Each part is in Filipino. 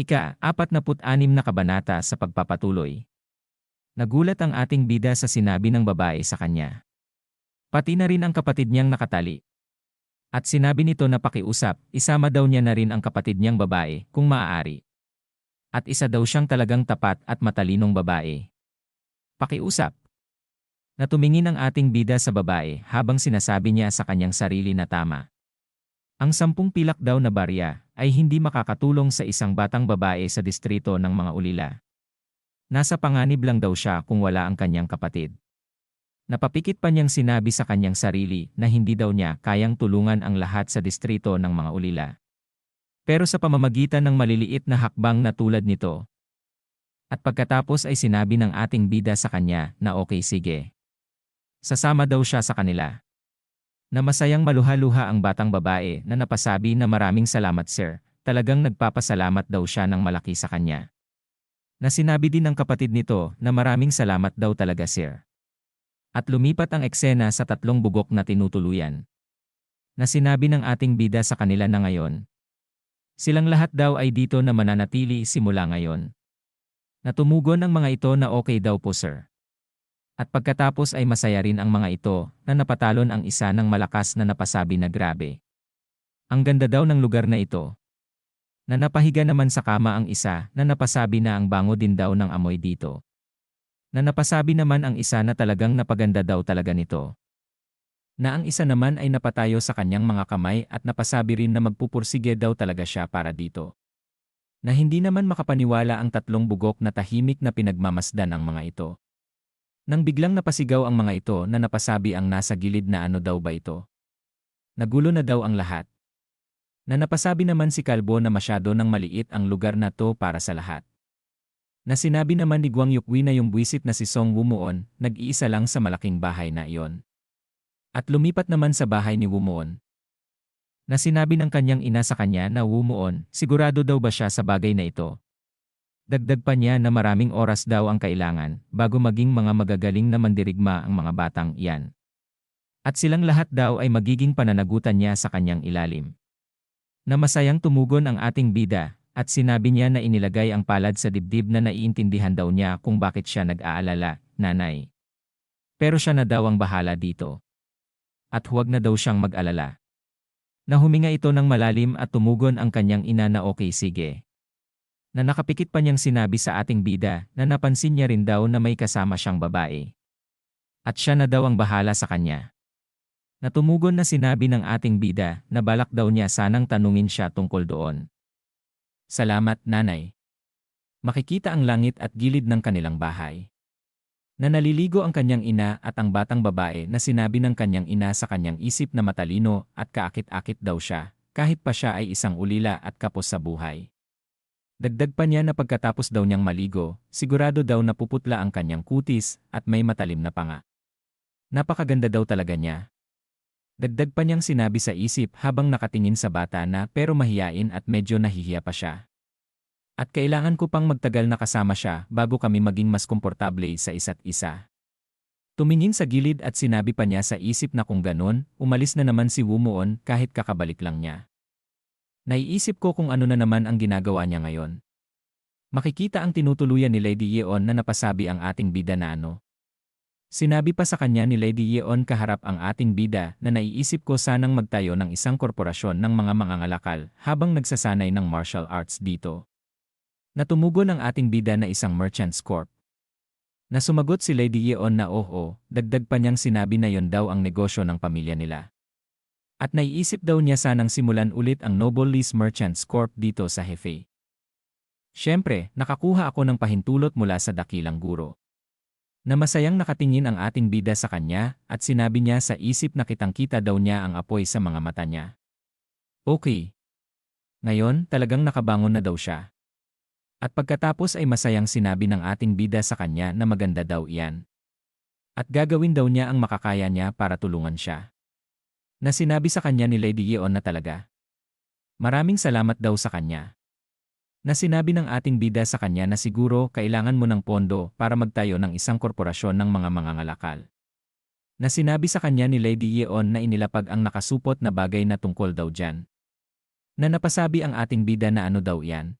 Ika-46 na kabanata sa pagpapatuloy. Nagulat ang ating bida sa sinabi ng babae sa kanya. Pati na rin ang kapatid niyang nakatali. At sinabi nito na pakiusap, isama daw niya na rin ang kapatid niyang babae, kung maaari. At isa daw siyang talagang tapat at matalinong babae. Pakiusap. Natumingin ang ating bida sa babae habang sinasabi niya sa kanyang sarili na tama. Ang sampung pilak daw na barya ay hindi makakatulong sa isang batang babae sa distrito ng mga ulila. Nasa panganib lang daw siya kung wala ang kanyang kapatid. Napapikit pa niyang sinabi sa kanyang sarili na hindi daw niya kayang tulungan ang lahat sa distrito ng mga ulila. Pero sa pamamagitan ng maliliit na hakbang na tulad nito, at pagkatapos ay sinabi ng ating bida sa kanya na okay sige. Sasama daw siya sa kanila na masayang maluha-luha ang batang babae na napasabi na maraming salamat sir, talagang nagpapasalamat daw siya ng malaki sa kanya. Na sinabi din ng kapatid nito na maraming salamat daw talaga sir. At lumipat ang eksena sa tatlong bugok na tinutuluyan. Na sinabi ng ating bida sa kanila na ngayon. Silang lahat daw ay dito na mananatili simula ngayon. Natumugon ang mga ito na okay daw po sir. At pagkatapos ay masaya rin ang mga ito na napatalon ang isa ng malakas na napasabi na grabe. Ang ganda daw ng lugar na ito. Na napahiga naman sa kama ang isa na napasabi na ang bango din daw ng amoy dito. Na napasabi naman ang isa na talagang napaganda daw talaga nito. Na ang isa naman ay napatayo sa kanyang mga kamay at napasabi rin na magpupursige daw talaga siya para dito. Na hindi naman makapaniwala ang tatlong bugok na tahimik na pinagmamasdan ang mga ito. Nang biglang napasigaw ang mga ito na napasabi ang nasa gilid na ano daw ba ito. Nagulo na daw ang lahat. Na napasabi naman si Kalbo na masyado nang maliit ang lugar na to para sa lahat. Na sinabi naman ni Guang Yukwi na yung buwisit na si Song Wumuon, nag-iisa lang sa malaking bahay na iyon. At lumipat naman sa bahay ni Wumuon. Na sinabi ng kanyang ina sa kanya na Wumuon, sigurado daw ba siya sa bagay na ito, Dagdag pa niya na maraming oras daw ang kailangan bago maging mga magagaling na mandirigma ang mga batang iyan. At silang lahat daw ay magiging pananagutan niya sa kanyang ilalim. Na masayang tumugon ang ating bida at sinabi niya na inilagay ang palad sa dibdib na naiintindihan daw niya kung bakit siya nag-aalala, nanay. Pero siya na daw ang bahala dito. At huwag na daw siyang mag-alala. Na huminga ito ng malalim at tumugon ang kanyang ina na okay sige na nakapikit pa niyang sinabi sa ating bida na napansin niya rin daw na may kasama siyang babae. At siya na daw ang bahala sa kanya. Natumugon na sinabi ng ating bida na balak daw niya sanang tanungin siya tungkol doon. Salamat, nanay. Makikita ang langit at gilid ng kanilang bahay. Na naliligo ang kanyang ina at ang batang babae na sinabi ng kanyang ina sa kanyang isip na matalino at kaakit-akit daw siya, kahit pa siya ay isang ulila at kapos sa buhay. Dagdag pa niya na pagkatapos daw niyang maligo, sigurado daw na puputla ang kanyang kutis at may matalim na panga. Napakaganda daw talaga niya. Dagdag pa niyang sinabi sa isip habang nakatingin sa bata na pero mahiyain at medyo nahihiya pa siya. At kailangan ko pang magtagal na kasama siya bago kami maging mas komportable sa isa't isa. Tumingin sa gilid at sinabi pa niya sa isip na kung ganon, umalis na naman si Wumuon kahit kakabalik lang niya. Naiisip ko kung ano na naman ang ginagawa niya ngayon. Makikita ang tinutuluyan ni Lady Yeon na napasabi ang ating bida na ano. Sinabi pa sa kanya ni Lady Yeon kaharap ang ating bida na naiisip ko sanang magtayo ng isang korporasyon ng mga mangangalakal habang nagsasanay ng martial arts dito. Natumugo ng ating bida na isang merchant's corp. Na sumagot si Lady Yeon na oo, dagdag pa niyang sinabi na yon daw ang negosyo ng pamilya nila. At naiisip daw niya sanang simulan ulit ang Noble Lease Merchants Corp dito sa Hefei. Siyempre, nakakuha ako ng pahintulot mula sa dakilang guro. Na masayang nakatingin ang ating bida sa kanya at sinabi niya sa isip na kitang-kita daw niya ang apoy sa mga mata niya. Okay. Ngayon, talagang nakabangon na daw siya. At pagkatapos ay masayang sinabi ng ating bida sa kanya na maganda daw iyan. At gagawin daw niya ang makakaya niya para tulungan siya na sinabi sa kanya ni Lady Yeon na talaga. Maraming salamat daw sa kanya. Na sinabi ng ating bida sa kanya na siguro kailangan mo ng pondo para magtayo ng isang korporasyon ng mga mangangalakal. Na sinabi sa kanya ni Lady Yeon na inilapag ang nakasupot na bagay na tungkol daw dyan. Na napasabi ang ating bida na ano daw yan.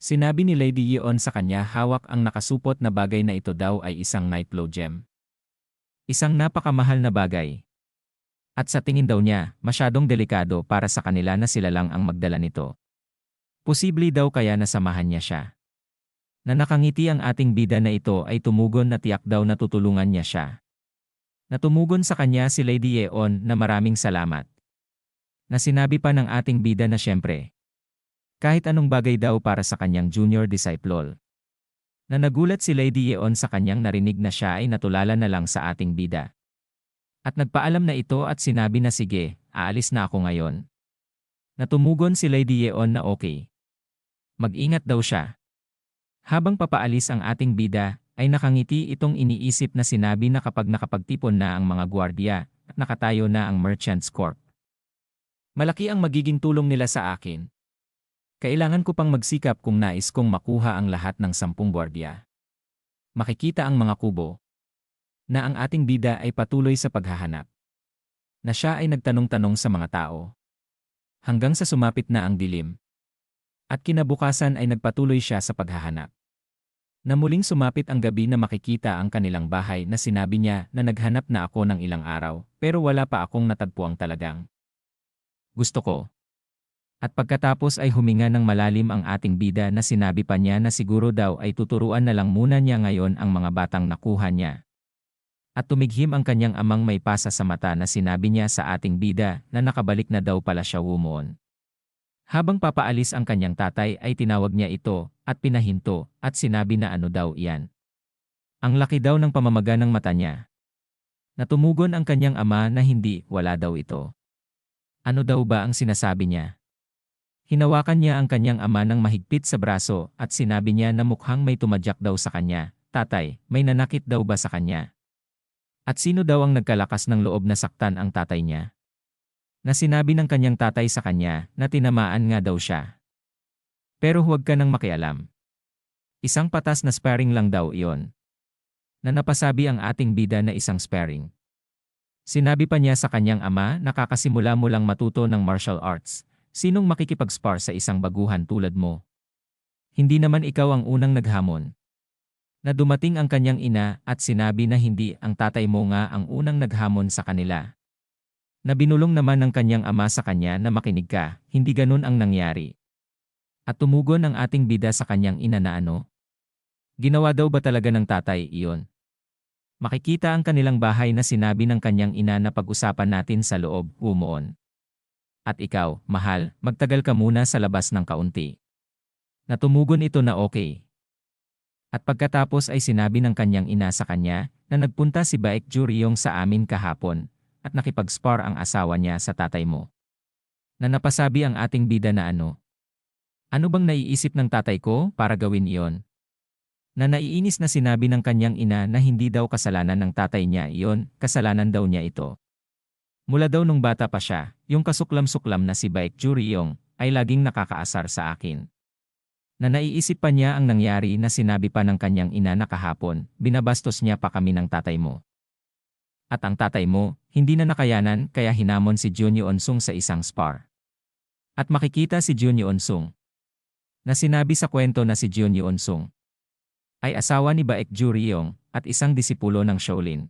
Sinabi ni Lady Yeon sa kanya hawak ang nakasupot na bagay na ito daw ay isang Nightflow gem. Isang napakamahal na bagay. At sa tingin daw niya, masyadong delikado para sa kanila na sila lang ang magdala nito. Posible daw kaya nasamahan niya siya. Na nakangiti ang ating bida na ito ay tumugon na tiyak daw na tutulungan niya siya. Natumugon sa kanya si Lady Yeon na maraming salamat. Na sinabi pa ng ating bida na siyempre. Kahit anong bagay daw para sa kanyang junior disciple. Na nagulat si Lady Yeon sa kanyang narinig na siya ay natulala na lang sa ating bida. At nagpaalam na ito at sinabi na sige, aalis na ako ngayon. Natumugon si Lady Yeon na okay. Mag-ingat daw siya. Habang papaalis ang ating bida, ay nakangiti itong iniisip na sinabi na kapag nakapagtipon na ang mga gwardiya at nakatayo na ang Merchants Corp. Malaki ang magiging tulong nila sa akin. Kailangan ko pang magsikap kung nais kong makuha ang lahat ng sampung gwardiya. Makikita ang mga kubo. Na ang ating bida ay patuloy sa paghahanap. Na siya ay nagtanong-tanong sa mga tao. Hanggang sa sumapit na ang dilim. At kinabukasan ay nagpatuloy siya sa paghahanap. Na muling sumapit ang gabi na makikita ang kanilang bahay na sinabi niya na naghanap na ako ng ilang araw pero wala pa akong natagpuang talagang. Gusto ko. At pagkatapos ay huminga ng malalim ang ating bida na sinabi pa niya na siguro daw ay tuturuan na lang muna niya ngayon ang mga batang nakuha niya. At tumighim ang kanyang amang may pasa sa mata na sinabi niya sa ating bida na nakabalik na daw pala siya wumuon. Habang papaalis ang kanyang tatay ay tinawag niya ito at pinahinto at sinabi na ano daw iyan. Ang laki daw ng pamamaga ng mata niya. Natumugon ang kanyang ama na hindi, wala daw ito. Ano daw ba ang sinasabi niya? Hinawakan niya ang kanyang ama ng mahigpit sa braso at sinabi niya na mukhang may tumadyak daw sa kanya. Tatay, may nanakit daw ba sa kanya? At sino daw ang nagkalakas ng loob na saktan ang tatay niya? Na sinabi ng kanyang tatay sa kanya na tinamaan nga daw siya. Pero huwag ka nang makialam. Isang patas na sparring lang daw iyon. Na napasabi ang ating bida na isang sparring. Sinabi pa niya sa kanyang ama na kakasimula mo lang matuto ng martial arts. Sinong makikipag-spar sa isang baguhan tulad mo? Hindi naman ikaw ang unang naghamon na dumating ang kanyang ina at sinabi na hindi ang tatay mo nga ang unang naghamon sa kanila. Na binulong naman ng kanyang ama sa kanya na makinig ka, hindi ganun ang nangyari. At tumugon ang ating bida sa kanyang ina na ano? Ginawa daw ba talaga ng tatay iyon? Makikita ang kanilang bahay na sinabi ng kanyang ina na pag-usapan natin sa loob, umuon. At ikaw, mahal, magtagal ka muna sa labas ng kaunti. Natumugon ito na okay, at pagkatapos ay sinabi ng kanyang ina sa kanya na nagpunta si Baek Juryong sa amin kahapon at nakipag-spar ang asawa niya sa tatay mo. Na napasabi ang ating bida na ano. Ano bang naiisip ng tatay ko para gawin iyon? Na naiinis na sinabi ng kanyang ina na hindi daw kasalanan ng tatay niya iyon, kasalanan daw niya ito. Mula daw nung bata pa siya, yung kasuklam-suklam na si Baek Juryong ay laging nakakaasar sa akin na naiisip pa niya ang nangyari na sinabi pa ng kanyang ina na kahapon, binabastos niya pa kami ng tatay mo. At ang tatay mo, hindi na nakayanan kaya hinamon si Junyo Onsung sa isang spar. At makikita si Junyo Onsung. Na sinabi sa kwento na si Junyo Onsung ay asawa ni Baek Juryong at isang disipulo ng Shaolin.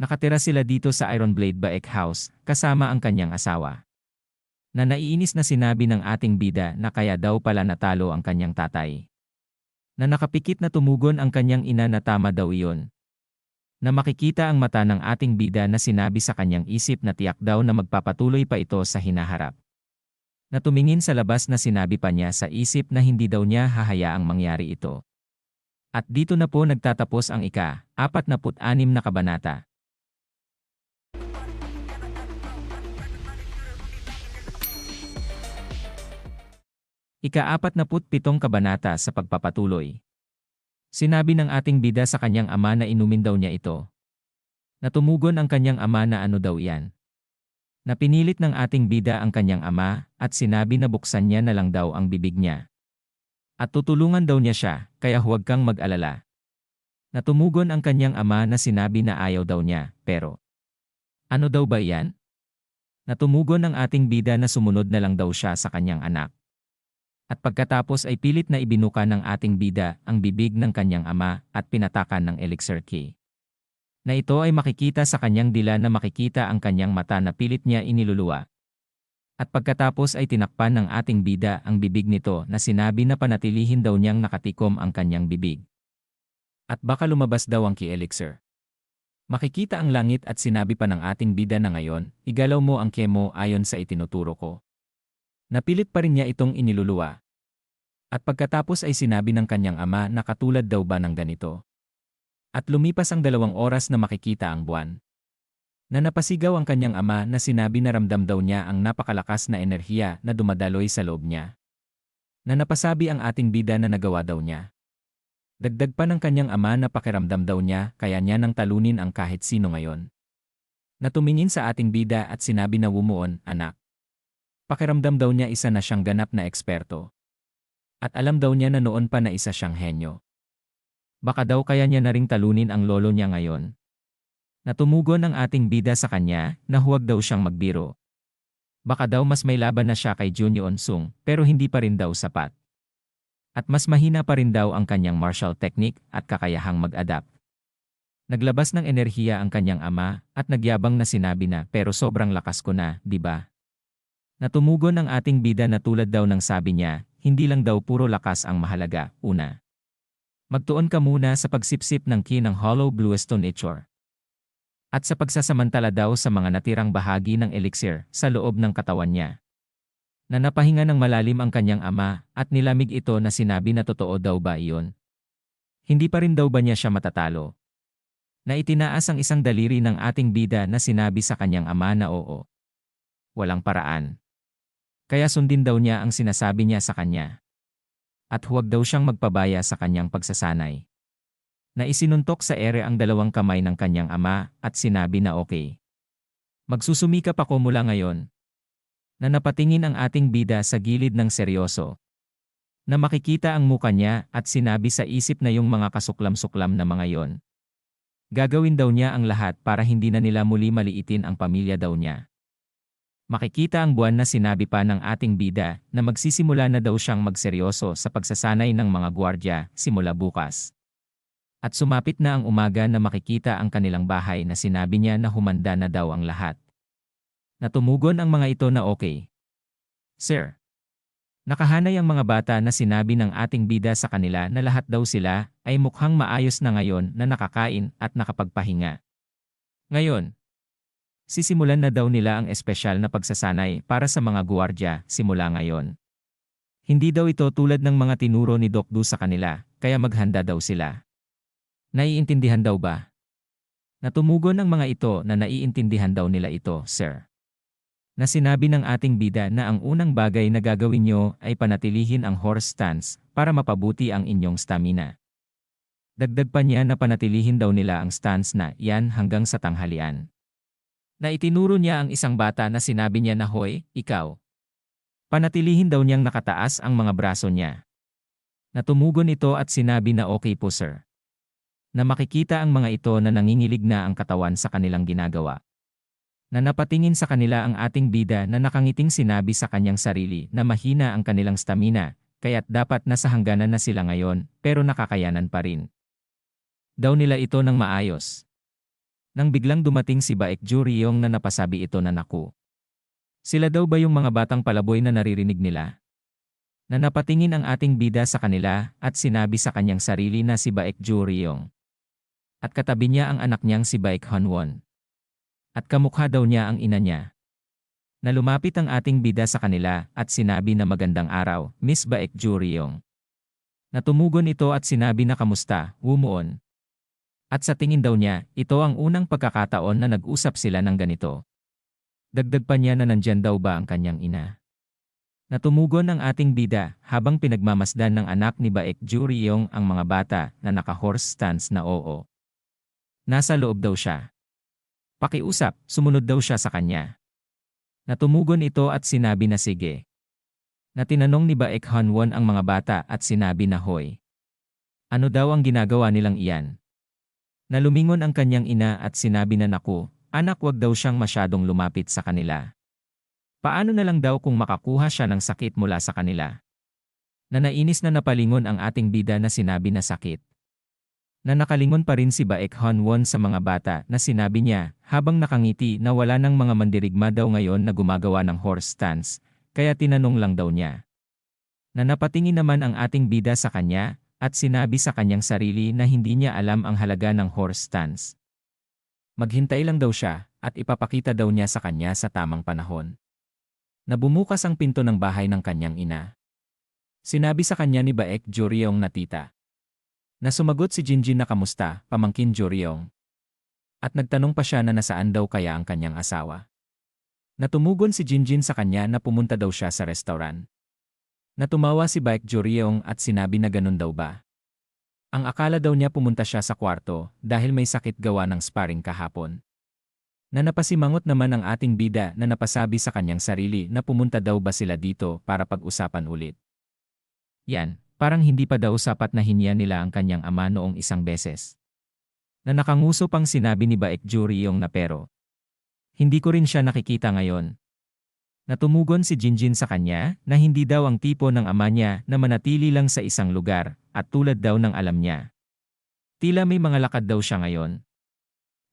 Nakatira sila dito sa Iron Blade Baek House kasama ang kanyang asawa na naiinis na sinabi ng ating bida na kaya daw pala natalo ang kanyang tatay. Na nakapikit na tumugon ang kanyang ina na tama daw iyon. Na makikita ang mata ng ating bida na sinabi sa kanyang isip na tiyak daw na magpapatuloy pa ito sa hinaharap. Na tumingin sa labas na sinabi pa niya sa isip na hindi daw niya hahayaang mangyari ito. At dito na po nagtatapos ang ika, 46 na kabanata. Ika-apat na pitong kabanata sa pagpapatuloy. Sinabi ng ating bida sa kanyang ama na inumin daw niya ito. Natumugon ang kanyang ama na ano daw yan. Napinilit ng ating bida ang kanyang ama at sinabi na buksan niya na lang daw ang bibig niya. At tutulungan daw niya siya, kaya huwag kang mag-alala. Natumugon ang kanyang ama na sinabi na ayaw daw niya, pero ano daw ba yan? Natumugon ang ating bida na sumunod na lang daw siya sa kanyang anak. At pagkatapos ay pilit na ibinuka ng ating bida ang bibig ng kanyang ama at pinatakan ng elixir key. Na ito ay makikita sa kanyang dila na makikita ang kanyang mata na pilit niya iniluluwa. At pagkatapos ay tinakpan ng ating bida ang bibig nito na sinabi na panatilihin daw niyang nakatikom ang kanyang bibig. At baka lumabas daw ang key elixir. Makikita ang langit at sinabi pa ng ating bida na ngayon, igalaw mo ang kemo ayon sa itinuturo ko. Napilit pa rin niya itong iniluluwa. At pagkatapos ay sinabi ng kanyang ama na katulad daw ba ng ganito. At lumipas ang dalawang oras na makikita ang buwan. Na napasigaw ang kanyang ama na sinabi na ramdam daw niya ang napakalakas na enerhiya na dumadaloy sa loob niya. Na napasabi ang ating bida na nagawa daw niya. Dagdag pa ng kanyang ama na pakiramdam daw niya kaya niya nang talunin ang kahit sino ngayon. Natumingin sa ating bida at sinabi na wumuon, anak. Pakiramdam daw niya isa na siyang ganap na eksperto. At alam daw niya na noon pa na isa siyang henyo. Baka daw kaya niya na ring talunin ang lolo niya ngayon. Natumugon ang ating bida sa kanya na huwag daw siyang magbiro. Baka daw mas may laban na siya kay Junyo Onsung pero hindi pa rin daw sapat. At mas mahina pa rin daw ang kanyang martial technique at kakayahang mag-adapt. Naglabas ng enerhiya ang kanyang ama at nagyabang na sinabi na pero sobrang lakas ko na, di ba? Natumugon ang ating bida na tulad daw ng sabi niya, hindi lang daw puro lakas ang mahalaga, una. Magtuon ka muna sa pagsipsip ng ki ng hollow bluestone ichor. At sa pagsasamantala daw sa mga natirang bahagi ng elixir sa loob ng katawan niya na napahinga ng malalim ang kanyang ama at nilamig ito na sinabi na totoo daw ba iyon. Hindi pa rin daw ba niya siya matatalo? Na itinaas ang isang daliri ng ating bida na sinabi sa kanyang ama na oo. Walang paraan. Kaya sundin daw niya ang sinasabi niya sa kanya. At huwag daw siyang magpabaya sa kanyang pagsasanay. Na isinuntok sa ere ang dalawang kamay ng kanyang ama at sinabi na okay. Magsusumikap ako mula ngayon, na napatingin ang ating bida sa gilid ng seryoso. Na makikita ang muka niya at sinabi sa isip na yung mga kasuklam-suklam na mga yon. Gagawin daw niya ang lahat para hindi na nila muli maliitin ang pamilya daw niya. Makikita ang buwan na sinabi pa ng ating bida na magsisimula na daw siyang magseryoso sa pagsasanay ng mga gwardya simula bukas. At sumapit na ang umaga na makikita ang kanilang bahay na sinabi niya na humanda na daw ang lahat. Natumugon ang mga ito na okay. Sir. Nakahanay ang mga bata na sinabi ng ating bida sa kanila na lahat daw sila ay mukhang maayos na ngayon na nakakain at nakapagpahinga. Ngayon, sisimulan na daw nila ang espesyal na pagsasanay para sa mga guwardya simula ngayon. Hindi daw ito tulad ng mga tinuro ni Dokdu sa kanila, kaya maghanda daw sila. Naiintindihan daw ba? Natumugon ng mga ito na naiintindihan daw nila ito, sir na sinabi ng ating bida na ang unang bagay na gagawin nyo ay panatilihin ang horse stance para mapabuti ang inyong stamina. Dagdag pa niya na panatilihin daw nila ang stance na yan hanggang sa tanghalian. Na itinuro niya ang isang bata na sinabi niya na hoy, ikaw. Panatilihin daw niyang nakataas ang mga braso niya. Natumugon ito at sinabi na okay po sir. Na makikita ang mga ito na nangingilig na ang katawan sa kanilang ginagawa na napatingin sa kanila ang ating bida na nakangiting sinabi sa kanyang sarili na mahina ang kanilang stamina, kaya't dapat nasa hangganan na sila ngayon, pero nakakayanan pa rin. Daw nila ito ng maayos. Nang biglang dumating si Baek Juryong na napasabi ito na naku. Sila daw ba yung mga batang palaboy na naririnig nila? Na napatingin ang ating bida sa kanila at sinabi sa kanyang sarili na si Baek Juryong. At katabi niya ang anak niyang si Baek Hanwon. At kamukha daw niya ang ina niya. Na lumapit ang ating bida sa kanila at sinabi na magandang araw, Miss Baek Juryong. Natumugon ito at sinabi na kamusta, wumuon. At sa tingin daw niya, ito ang unang pagkakataon na nag-usap sila ng ganito. Dagdag pa niya na nandyan daw ba ang kanyang ina. Natumugon ang ating bida habang pinagmamasdan ng anak ni Baek Juryong ang mga bata na naka-horse stance na oo. Nasa loob daw siya. Pakiusap, sumunod daw siya sa kanya. Natumugon ito at sinabi na sige. Na tinanong ni Baek Hanwon ang mga bata at sinabi na hoy. Ano daw ang ginagawa nilang iyan? Nalumingon ang kanyang ina at sinabi na naku, anak wag daw siyang masyadong lumapit sa kanila. Paano na lang daw kung makakuha siya ng sakit mula sa kanila? Na nainis na napalingon ang ating bida na sinabi na sakit. Na nakalingon pa rin si Baek Hanwon sa mga bata na sinabi niya habang nakangiti na wala ng mga mandirigma daw ngayon na gumagawa ng horse stance, kaya tinanong lang daw niya. Na napatingin naman ang ating bida sa kanya at sinabi sa kanyang sarili na hindi niya alam ang halaga ng horse stance. Maghintay lang daw siya at ipapakita daw niya sa kanya sa tamang panahon. Nabumukas ang pinto ng bahay ng kanyang ina. Sinabi sa kanya ni Baek Joryong na tita. Na sumagot si Jinjin na kamusta, pamangkin Joryong. At nagtanong pa siya na nasaan daw kaya ang kanyang asawa. Natumugon si Jinjin sa kanya na pumunta daw siya sa restaurant. Natumawa si Baek Joryong at sinabi na ganun daw ba. Ang akala daw niya pumunta siya sa kwarto dahil may sakit gawa ng sparring kahapon. Na napasimangot naman ang ating bida na napasabi sa kanyang sarili na pumunta daw ba sila dito para pag-usapan ulit. Yan, parang hindi pa daw sapat na hinya nila ang kanyang ama noong isang beses. Na nakanguso pang sinabi ni Baek Juryong na pero. Hindi ko rin siya nakikita ngayon. Natumugon si Jinjin sa kanya na hindi daw ang tipo ng ama niya na manatili lang sa isang lugar at tulad daw ng alam niya. Tila may mga lakad daw siya ngayon.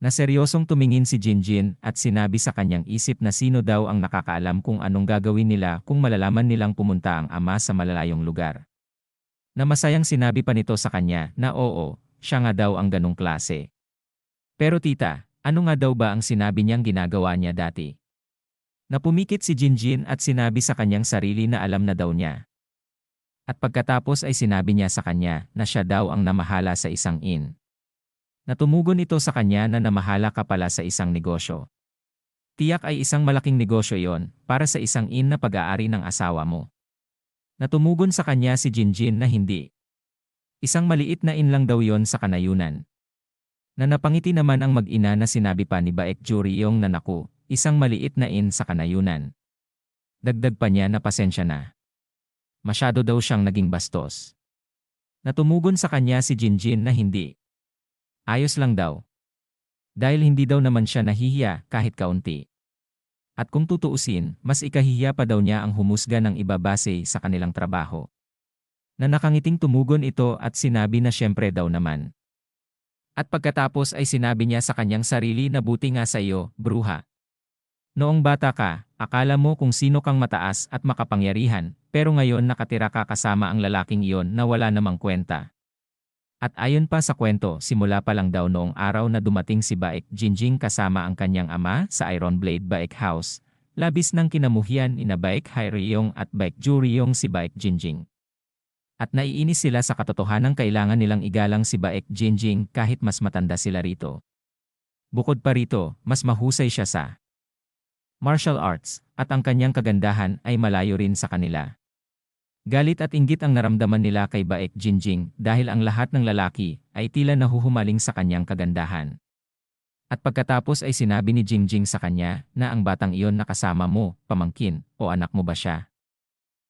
Na seryosong tumingin si Jinjin at sinabi sa kanyang isip na sino daw ang nakakaalam kung anong gagawin nila kung malalaman nilang pumunta ang ama sa malalayong lugar. Na masayang sinabi pa nito sa kanya na oo, siya nga daw ang ganong klase. Pero tita, ano nga daw ba ang sinabi niyang ginagawa niya dati? Napumikit si Jinjin at sinabi sa kanyang sarili na alam na daw niya. At pagkatapos ay sinabi niya sa kanya na siya daw ang namahala sa isang inn. Natumugon ito sa kanya na namahala ka pala sa isang negosyo. Tiyak ay isang malaking negosyo iyon para sa isang inn na pag-aari ng asawa mo. Natumugon sa kanya si Jinjin na hindi. Isang maliit na inn lang daw yon sa kanayunan. Na napangiti naman ang mag-ina na sinabi pa ni Baek Juryong na naku, isang maliit na inn sa kanayunan. Dagdag pa niya na pasensya na. Masyado daw siyang naging bastos. Natumugon sa kanya si Jinjin na hindi. Ayos lang daw. Dahil hindi daw naman siya nahihiya kahit kaunti. At kung tutuusin, mas ikahihiya pa daw niya ang humusga ng iba base sa kanilang trabaho. Na nakangiting tumugon ito at sinabi na syempre daw naman. At pagkatapos ay sinabi niya sa kanyang sarili na buti nga sa iyo, bruha. Noong bata ka, akala mo kung sino kang mataas at makapangyarihan, pero ngayon nakatira ka kasama ang lalaking iyon na wala namang kwenta. At ayon pa sa kwento, simula pa lang daw noong araw na dumating si Baek Jinjing kasama ang kanyang ama sa Iron Blade Baek House, labis ng kinamuhian ina Baek Hairiyong at Baek Juriyong si Baek Jinjing. At naiinis sila sa katotohanan kailangan nilang igalang si Baek Jinjing kahit mas matanda sila rito. Bukod pa rito, mas mahusay siya sa martial arts, at ang kanyang kagandahan ay malayo rin sa kanila. Galit at inggit ang naramdaman nila kay Baek Jinjing dahil ang lahat ng lalaki ay tila nahuhumaling sa kanyang kagandahan. At pagkatapos ay sinabi ni Jingjing sa kanya na ang batang iyon nakasama mo, pamangkin, o anak mo ba siya?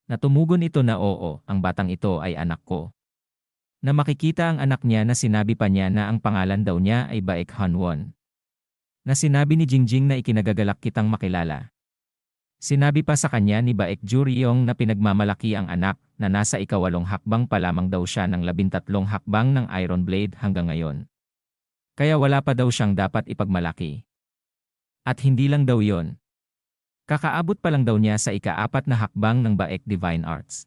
Natumugon ito na oo, ang batang ito ay anak ko. Na makikita ang anak niya na sinabi pa niya na ang pangalan daw niya ay Baek Hanwon. Na sinabi ni Jingjing na ikinagagalak kitang makilala. Sinabi pa sa kanya ni Baek Juryong na pinagmamalaki ang anak na nasa ikawalong hakbang pa lamang daw siya ng labintatlong hakbang ng Iron Blade hanggang ngayon. Kaya wala pa daw siyang dapat ipagmalaki. At hindi lang daw yon. Kakaabot pa lang daw niya sa ikaapat na hakbang ng Baek Divine Arts.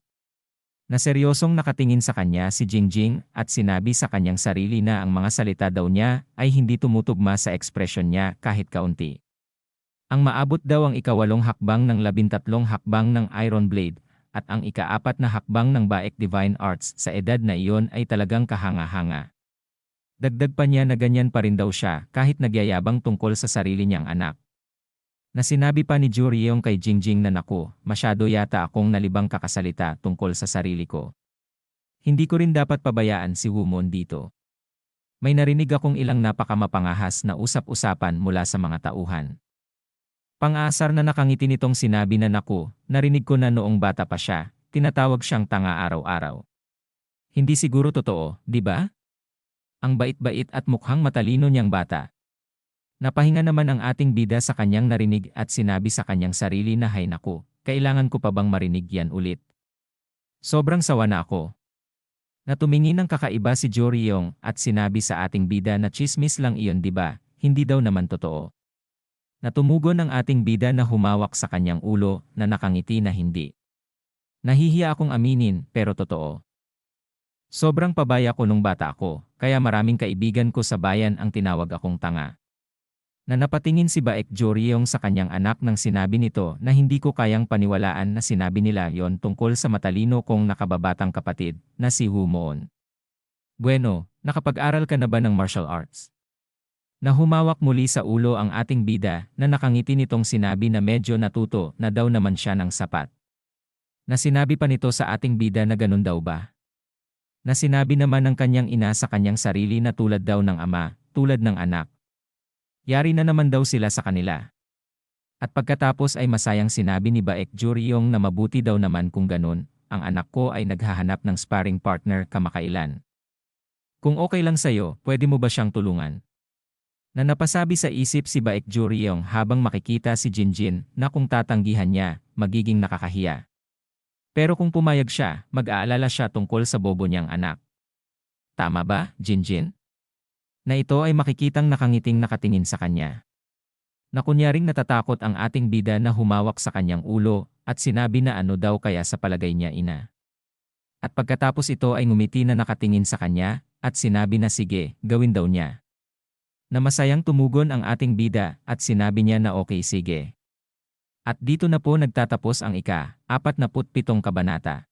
Na seryosong nakatingin sa kanya si Jingjing at sinabi sa kanyang sarili na ang mga salita daw niya ay hindi tumutugma sa ekspresyon niya kahit kaunti. Ang maabot daw ang ikawalong hakbang ng labintatlong hakbang ng Iron Blade, at ang ikaapat na hakbang ng Baek Divine Arts sa edad na iyon ay talagang kahanga-hanga. Dagdag pa niya na ganyan pa rin daw siya kahit nagyayabang tungkol sa sarili niyang anak. Na sinabi pa ni Juryong kay Jingjing na naku, masyado yata akong nalibang kakasalita tungkol sa sarili ko. Hindi ko rin dapat pabayaan si Wumon dito. May narinig akong ilang napakamapangahas na usap-usapan mula sa mga tauhan. Pang-asar na nakangiti nitong sinabi na naku, narinig ko na noong bata pa siya, tinatawag siyang tanga araw-araw. Hindi siguro totoo, di ba? Ang bait-bait at mukhang matalino niyang bata. Napahinga naman ang ating bida sa kanyang narinig at sinabi sa kanyang sarili na hay naku, kailangan ko pa bang marinig yan ulit? Sobrang sawa na ako. Natumingin ng kakaiba si Joryong at sinabi sa ating bida na chismis lang iyon ba? Hindi daw naman totoo. Natumugon ang ating bida na humawak sa kanyang ulo na nakangiti na hindi. Nahihiya akong aminin pero totoo. Sobrang pabaya ko nung bata ako, kaya maraming kaibigan ko sa bayan ang tinawag akong tanga. Na napatingin si Baek Joryong sa kanyang anak nang sinabi nito na hindi ko kayang paniwalaan na sinabi nila yon tungkol sa matalino kong nakababatang kapatid na si Hu Moon. Bueno, nakapag-aral ka na ba ng martial arts? Nahumawak muli sa ulo ang ating bida na nakangiti nitong sinabi na medyo natuto na daw naman siya ng sapat. Na sinabi pa nito sa ating bida na ganun daw ba? Na sinabi naman ng kanyang ina sa kanyang sarili na tulad daw ng ama, tulad ng anak. Yari na naman daw sila sa kanila. At pagkatapos ay masayang sinabi ni Baek Juryong na mabuti daw naman kung ganun, ang anak ko ay naghahanap ng sparring partner kamakailan. Kung okay lang sa'yo, pwede mo ba siyang tulungan? Na napasabi sa isip si Baek Juryong habang makikita si Jinjin na kung tatanggihan niya, magiging nakakahiya. Pero kung pumayag siya, mag-aalala siya tungkol sa bobo niyang anak. Tama ba, Jinjin? Na ito ay makikitang nakangiting nakatingin sa kanya. Na kunyaring natatakot ang ating bida na humawak sa kanyang ulo at sinabi na ano daw kaya sa palagay niya ina. At pagkatapos ito ay ngumiti na nakatingin sa kanya at sinabi na sige, gawin daw niya. Na masayang tumugon ang ating bida at sinabi niya na okay sige. At dito na po nagtatapos ang ika, 47 kabanata.